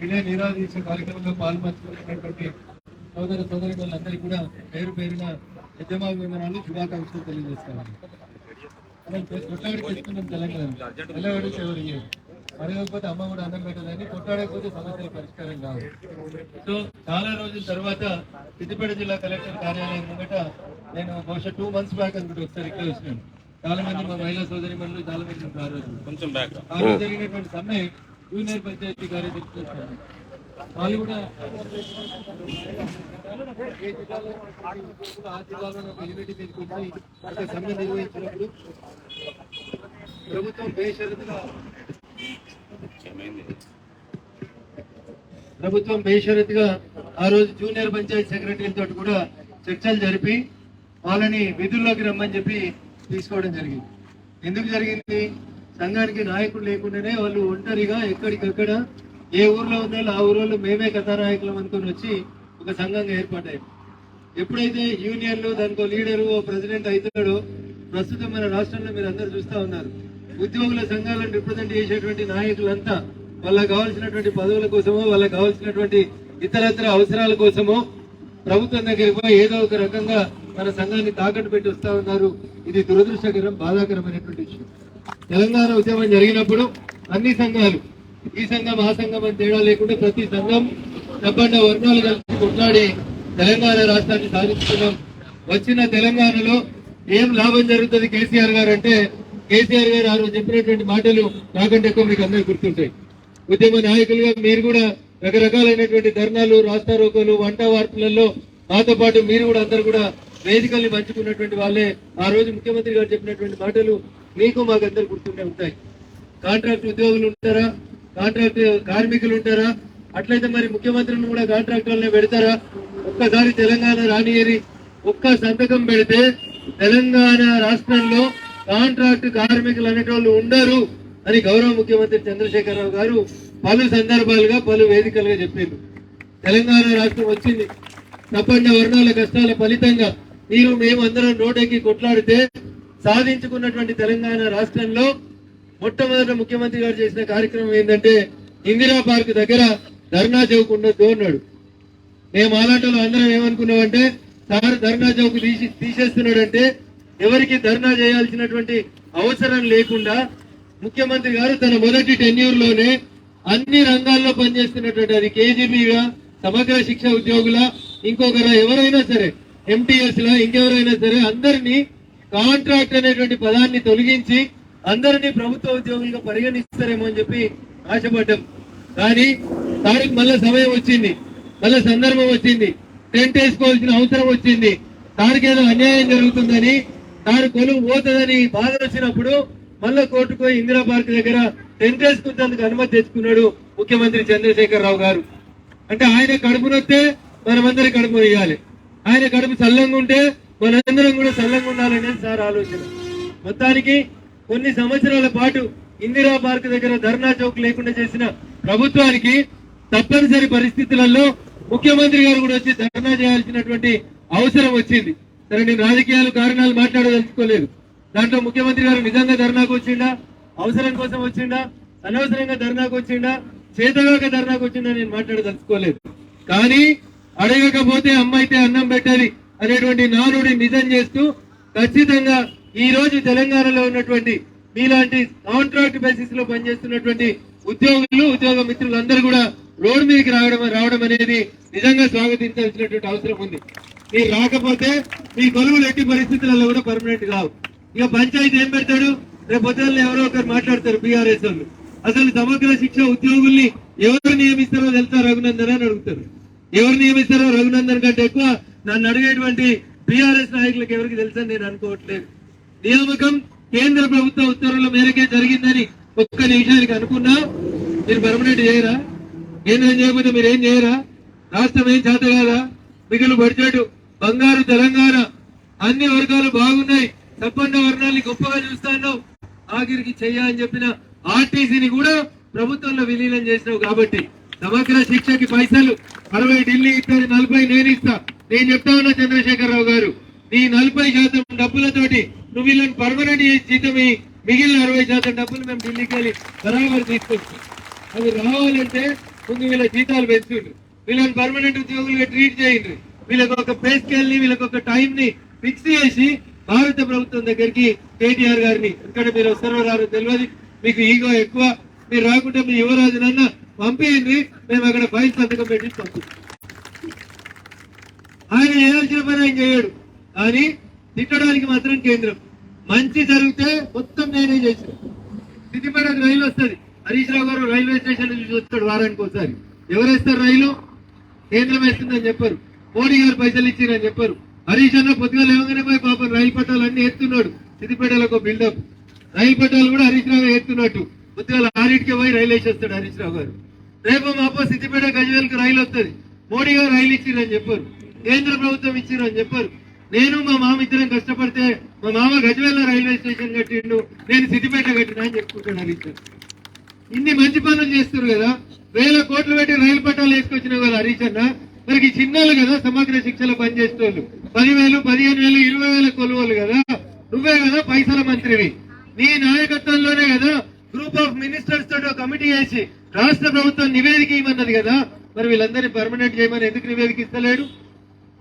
వినయ నిరాదీక్ష కార్యక్రమంలో పాల్పంచుకున్నటువంటి సోదర సోదరులందరికీ కూడా పేరు పేరున యజమాభివందనాలు శుభాకాంక్షలు తెలియజేస్తాను. మనం కొట్లాడి పెట్టుకున్నాం తెలంగాణ. తెల్లవాడు ఇయ్యరు అడగకపోతే అమ్మ కూడా అన్నం పెట్టదని కొట్లాడకపోతే సమస్యలు పరిష్కారం కావు. సో చాలా రోజుల తర్వాత సిద్దిపేట జిల్లా కలెక్టర్ కార్యాలయం ముంగట నేను బహుశా టూ మంత్స్ బ్యాక్ అనుకుంటే ఒకసారి ఇక్కడ వచ్చినాను చాలా మంది మా మహిళా సోదరి మనులు చాలా మంది ఉన్నారు. ఆ రోజు కొంచెం బ్యాక్ ఆ రోజు జరిగినటువంటి సమ్మె జూనియర్ పంచాయతీ కార్యదర్శి వాళ్ళు కూడా ఏ జిల్లాలో ఆ జిల్లాలో ఒక యూనిటీ తీసుకొచ్చి ఒక సమ్మె నిర్వహించినప్పుడు ప్రభుత్వం బేషరతుగా ప్రభుత్వం బేషరతుగా ఆ రోజు జూనియర్ పంచాయతీ సెక్రటరీలతో కూడా చర్చలు జరిపి వాళ్ళని విధుల్లోకి రమ్మని చెప్పి తీసుకోవడం జరిగింది. ఎందుకు జరిగింది? సంఘానికి నాయకుడు లేకుండానే వాళ్ళు ఒంటరిగా ఎక్కడికక్కడ ఏ ఊర్లో ఉన్నారో ఆ ఊర్లో మేమే కథానాయకులం అనుకుని వచ్చి ఒక సంఘంగా ఏర్పడ్డాయి. ఎప్పుడైతే యూనియన్లు దానికి లీడరు ఓ ప్రెసిడెంట్ అవుతాడో ప్రస్తుతం మన రాష్ట్రంలో మీరు అందరు చూస్తా ఉన్నారు. ఉద్యోగుల సంఘాలను రిప్రజెంట్ చేసేటువంటి నాయకులంతా వాళ్ళకి కావాల్సినటువంటి పదవుల కోసమో వాళ్ళకి కావాల్సినటువంటి ఇతరత్ర అవసరాల కోసమో ప్రభుత్వం దగ్గరికి పోయి ఏదో ఒక రకంగా మన సంఘాన్ని తాకట్టు పెట్టి వస్తా ఉన్నారు. ఇది దురదృష్టకరం బాధాకరమైనటువంటి విషయం. తెలంగాణ ఉద్యమం జరిగినప్పుడు అన్ని సంఘాలు ఈ సంఘం ఆ సంఘం అని తేడా లేకుండా ప్రతి సంఘం డబ్బన్న వర్గాలు కలిసి కొట్లాడి తెలంగాణ రాష్ట్రాన్ని సాధిస్తున్నాం వచ్చిన తెలంగాణలో ఏం లాభం జరుగుతుంది కేసీఆర్ గారు అంటే కేసీఆర్ గారు ఆ రోజు చెప్పినటువంటి మాటలు నాకంటే ఎక్కువ మీకు అందరికి గుర్తుంటాయి. ఉద్యమ నాయకులుగా మీరు కూడా రకరకాలైనటువంటి ధర్నాలు రాస్తారోకోలు వంట వార్తలలో మాతో పాటు మీరు కూడా అందరు కూడా వేదికల్ని పంచుకున్నటువంటి వాళ్ళే. ఆ రోజు ముఖ్యమంత్రి గారు చెప్పినటువంటి మాటలు మీకు మాకు గుర్తుండే ఉంటాయి. కాంట్రాక్ట్ ఉద్యోగులు ఉంటారా? కాంట్రాక్ట్ కార్మికులు ఉంటారా? అట్లయితే మరి ముఖ్యమంత్రిని కూడా కాంట్రాక్టర్లనే పెడతారా? ఒక్కసారి తెలంగాణ రానియరి ఒక్క సంతకం పెడితే తెలంగాణ రాష్ట్రంలో కాంట్రాక్ట్ కార్మికులు అనేటోళ్ళు ఉండరు అని గౌరవ ముఖ్యమంత్రి చంద్రశేఖరరావు గారు పలు సందర్భాలుగా పలు వేదికలుగా చెప్పారు తెలంగాణ రాష్ట్రం వచ్చింది. తప్పండ వర్ణాల కష్టాల ఫలితంగా మీరు మేము అందరం రోడ్డెక్కి కొట్లాడితే సాధించుకున్నటువంటి తెలంగాణ రాష్ట్రంలో మొట్టమొదట ముఖ్యమంత్రి గారు చేసిన కార్యక్రమం ఏంటంటే ఇందిరా పార్క్ దగ్గర ధర్నా చౌక్ ఉండొద్దు అన్నాడు. మేము ఆలాటలో అందరం ఏమనుకున్నామంటే సార్ ధర్నా చౌక్ తీసి తీసేస్తున్నాడంటే ఎవరికి ధర్నా చేయాల్సినటువంటి అవసరం లేకుండా ముఖ్యమంత్రి గారు తన మొదటి టెన్యూర్లోనే అన్ని రంగాల్లో పనిచేస్తున్నటువంటి అది కేజీబీగా సమగ్ర శిక్ష ఉద్యోగుల ఇంకొకరు ఎవరైనా సరే ఎంటీఎస్ లా ఇంకెవరైనా సరే అందరినీ కాంట్రాక్ట్ అనేటువంటి పదాన్ని తొలగించి అందరినీ ప్రభుత్వ ఉద్యోగులుగా పరిగణిస్తారేమో అని చెప్పి ఆశపడ్డాం. కానీ తారీఖు మళ్ళా సమయం వచ్చింది. మళ్ళా సందర్భం వచ్చింది. టెంట్ వేసుకోవాల్సిన అవసరం వచ్చింది. తారికి ఏదో అన్యాయం జరుగుతుందని తాను కొలువు పోతుందని బాధ వచ్చినప్పుడు మళ్ళా కోర్టుకు పోయి ఇందిరా పార్క్ దగ్గర టెంట్ వేసుకున్నందుకు అనుమతి తెచ్చుకున్నాడు ముఖ్యమంత్రి చంద్రశేఖర్ రావు గారు. అంటే ఆయన కడుపునొస్తే మనమందరి కడుపు వేయాలి ఆయన కడుపు చల్లంగా ఉంటే మనందరం కూడా చల్లంగా ఉండాలనేది సార్ ఆలోచన. మొత్తానికి కొన్ని సంవత్సరాల పాటు ఇందిరా పార్క్ దగ్గర ధర్నా చౌక్ లేకుండా చేసిన ప్రభుత్వానికి తప్పనిసరి పరిస్థితులలో ముఖ్యమంత్రి గారు కూడా వచ్చి ధర్నా చేయాల్సినటువంటి అవసరం వచ్చింది. సరే నేను రాజకీయాలు కారణాలు మాట్లాడదలుచుకోలేదు. దాంట్లో ముఖ్యమంత్రి గారు నిజంగా ధర్నాకు వచ్చిండా? అవసరం కోసం వచ్చిండా? అనవసరంగా ధర్నాకు వచ్చిండా? చేతగాక ధర్నాకు వచ్చిండా నేను మాట్లాడదలుచుకోలేదు. కానీ అడగకపోతే అమ్మ అయితే అన్నం పెట్టాలి. అనేటువంటి నానుడి నిజం చేస్తూ ఖచ్చితంగా ఈ రోజు తెలంగాణలో ఉన్నటువంటి మీలాంటి కాంట్రాక్ట్ బేసిస్లో పనిచేస్తున్నటువంటి ఉద్యోగులు ఉద్యోగ మిత్రులు అందరూ కూడా రోడ్డు మీదకి రావడం రావడం అనేది నిజంగా స్వాగతించాల్సినటువంటి అవసరం ఉంది. మీరు రాకపోతే మీ కొలువులు ఎట్టి పరిస్థితులలో కూడా పర్మనెంట్ కావు. ఇక పంచాయతీ ఏం పెడతాడు? రేపు పొద్దున్న ఎవరో ఒకరు మాట్లాడతారు బీఆర్ఎస్ వాళ్ళు. అసలు సమగ్ర శిక్ష ఉద్యోగుల్ని ఎవరు నియమిస్తారో తెలుసా రఘునందన్ అని అడుగుతారు. ఎవరు నియమిస్తారో రఘునందన్ కంటే ఎక్కువ నన్ను అడిగేటువంటి బీఆర్ఎస్ నాయకులకు ఎవరికి తెలుసని నేను అనుకోవట్లేదు. నియామకం కేంద్ర ప్రభుత్వ ఉత్తర్వుల మేరకే జరిగిందని ఒక్క నిమిషానికి అనుకున్నా. మీరు పర్మనెంట్ చేయరా? కేంద్రం చేయకపోతే మీరు ఏం చేయరా? రాష్ట్రం ఏం చేత కాదా? మిగులు బడ్జెట్ బంగారు తెలంగాణ. అన్ని వర్గాలు బాగున్నాయి. తప్పండ వర్ణాన్ని గొప్పగా చూస్తాను ఆఖరికి చెయ్య అని చెప్పిన ఆర్టీసీని కూడా ప్రభుత్వంలో విలీనం చేసినావు కాబట్టి సమగ్ర శిక్షకి పైసలు అరవై ఢిల్లీ ఇస్తారు నలభై నేను ఇస్తా. నేను చెప్తా ఉన్నా చంద్రశేఖరరావు గారు నీ నలభై శాతం డబ్బులతోటి నువ్వు వీళ్ళని పర్మనెంట్ జీతం మిగిలిన అరవై శాతం డబ్బులు మేము ఢిల్లీకి వెళ్ళి బరాబర్ తీసుకొస్తాం అవి రావాలంటే ముందు వీళ్ళ జీతాలు పెంచుండ్రు. వీళ్ళని పర్మనెంట్ ఉద్యోగులుగా ట్రీట్ చేయండి వీళ్ళకి ఒక పే స్కేల్ని వీళ్ళకి ఒక టైం ని ఫిక్స్ చేసి భారత ప్రభుత్వం దగ్గరికి కేటీఆర్ గారిని ఇక్కడ మీరు వస్తారో రారో తెలియదు. మీకు ఈగో ఎక్కువ. మీరు రాకుండా మీ యువరాజునన్న పంపేయండి. మేము అక్కడ ఫైల్ సంతకం పెట్టి పంపిస్తాం ఆయన పని ఆయన చేయడు. కానీ తిట్టడానికి మాత్రం కేంద్రం. మంచి జరిగితే మొత్తం నేనే చేసిన సిద్దిపేటకు రైలు వస్తుంది. హరీష్ రావు గారు రైల్వే స్టేషన్ నుంచి వస్తాడు వారానికి ఒకసారి. ఎవరేస్తారు రైలు? కేంద్రం వేస్తుందని చెప్పారు. మోడీ గారు పైసలు ఇచ్చిరని చెప్పారు. హరీష్ అన్న పొద్దుగా లేవగానే పోయి పాపం రైలు పట్టాలు అన్ని ఎత్తున్నాడు. సిద్దిపేటలో బిల్డప్. రైలు పట్టాలు కూడా హరీష్ రావు ఎత్తున్నట్టు. పొద్దుగా ఆరింటికి పోయి రైలు వేసేస్తాడు హరీష్ రావు గారు. రేపు మాపో సిద్దిపేట గజ్వేల్కి రైలు వస్తుంది. మోడీ గారు రైలు ఇచ్చిరని చెప్పారు. కేంద్ర ప్రభుత్వం ఇచ్చిరని చెప్పారు. నేను మా మామ ఇద్దరం కష్టపడితే మా మామ గజ్వేల్ రైల్వే స్టేషన్ కట్టిండు నేను సిద్దిపేట కట్టినా అని చెప్పుకుంటాడు హరీష్ ఇన్ని మంచి పనులు చేస్తారు కదా. వేల కోట్లు పెట్టి రైలు పట్టాలు వేసుకొచ్చిన కదా హరీష్ అన్న. మరి చిన్నలు కదా సమగ్ర శిక్షలో పనిచేసేవాళ్ళు పదివేలు పదిహేను వేలు ఇరవై వేల కొలువలు కదా. నువ్వే కదా పైసల మంత్రివి. నీ నాయకత్వంలోనే కదా గ్రూప్ ఆఫ్ మినిస్టర్స్ తోటి కమిటీ వేసి రాష్ట్ర ప్రభుత్వం నివేదిక ఇవ్వన్నది కదా. మరి వీళ్ళందరినీ పర్మనెంట్ చేయమని ఎందుకు నివేదిక ఇస్తలేడు?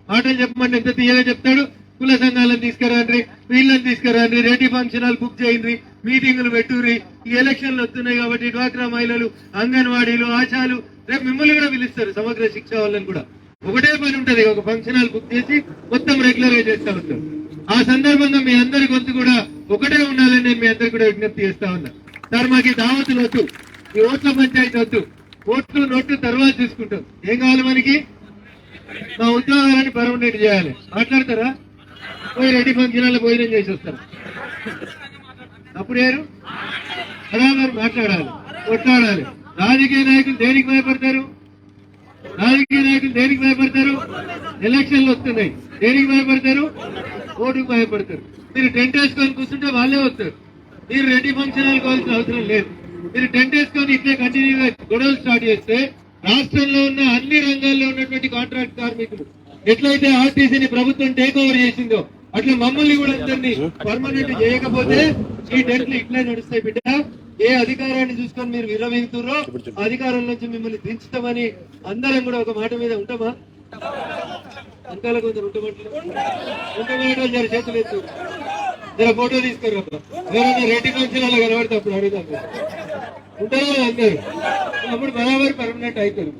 మాటలు చెప్పమంటే ఎంత తీయగా చెప్తాడు? కుల సంఘాలను తీసుకురండి వీళ్ళని తీసుకురండి రెడ్డి ఫంక్షన్ హాల్ బుక్ చేయండి మీటింగులు పెట్టుర్రి. ఈ ఎలక్షన్లు వస్తున్నాయి కాబట్టి డ్వాక్రా మహిళలు అంగన్వాడీలు ఆశాలు రేపు మిమ్మల్ని కూడా పిలుస్తారు సమగ్ర శిక్ష వాళ్ళని కూడా. ఒకటే పని ఉంటది ఒక ఫంక్షన్ హాల్ బుక్ చేసి మొత్తం రెగ్యులర్గా చేస్తా ఉంటాం ఆ సందర్భంగా మీ అందరి గొంతు కూడా ఒకటే ఉండాలని నేను మీ అందరికి కూడా విజ్ఞప్తి చేస్తా ఉన్నా. సార్ మాకు దావతులు వద్దు ఈ ఓట్ల పంచాయతీ వద్దు. ఓట్లు నోట్లు తర్వాత చూసుకుంటాం. ఏం కావాలి మనకి? మా ఉద్యోగాలని పర్మనెంట్ చేయాలి. మాట్లాడతారా? పోయి రెడ్డి ఫంక్షన్లో భోజనం చేసి వస్తారు. అప్పుడు ఏరు మాట్లాడాలి. కొట్లాడాలి. రాజకీయ నాయకులు దేనికి భయపడతారు? రాజకీయ నాయకులు దేనికి భయపడతారు? ఎలక్షన్లు వస్తున్నాయి. దేనికి భయపడతారు? ఓటుకు భయపడతారు. మీరు టెంట్ వేసుకొని కూర్చుంటే వాళ్ళే వస్తారు. మీరు రెడ్డి ఫంక్షన్ కావాల్సిన అవసరం లేదు. మీరు టెంట్ వేసుకొని ఇట్లే కంటిన్యూగా గొడవలు స్టార్ట్ చేస్తే రాష్ట్రంలో ఉన్న అన్ని రంగాల్లో ఉన్నటువంటి కాంట్రాక్ట్ కార్మికులు. ఎట్లయితే ఆర్టీసీని ప్రభుత్వం టేక్ ఓవర్ చేసిందో అట్లా మమ్మల్ని కూడా అందరినీ పర్మనెంట్ చేయకపోతే ఈ డెట్లు ఇట్లే నడుస్తాయి బిడ్డ. ఏ అధికారాన్ని చూసుకొని మీరు విరవీగుతుర్రో అధికారం నుంచి మిమ్మల్ని దించుతామని అందరం కూడా ఒక మాట మీద ఉంటామా? అంకాల కొంచెం ఉంటామంటారు? ఉండమంటే జర చేతులు ఎత్తు. జర ఫోటో తీసుకోరు ఎవరైనా రెడ్డి కౌన్సిల్ అలా కనబడితే అప్పుడు అడుగుతాం ఉంటారా అందరు అప్పుడు బరాబర్ పర్మనెంట్ అవుతారు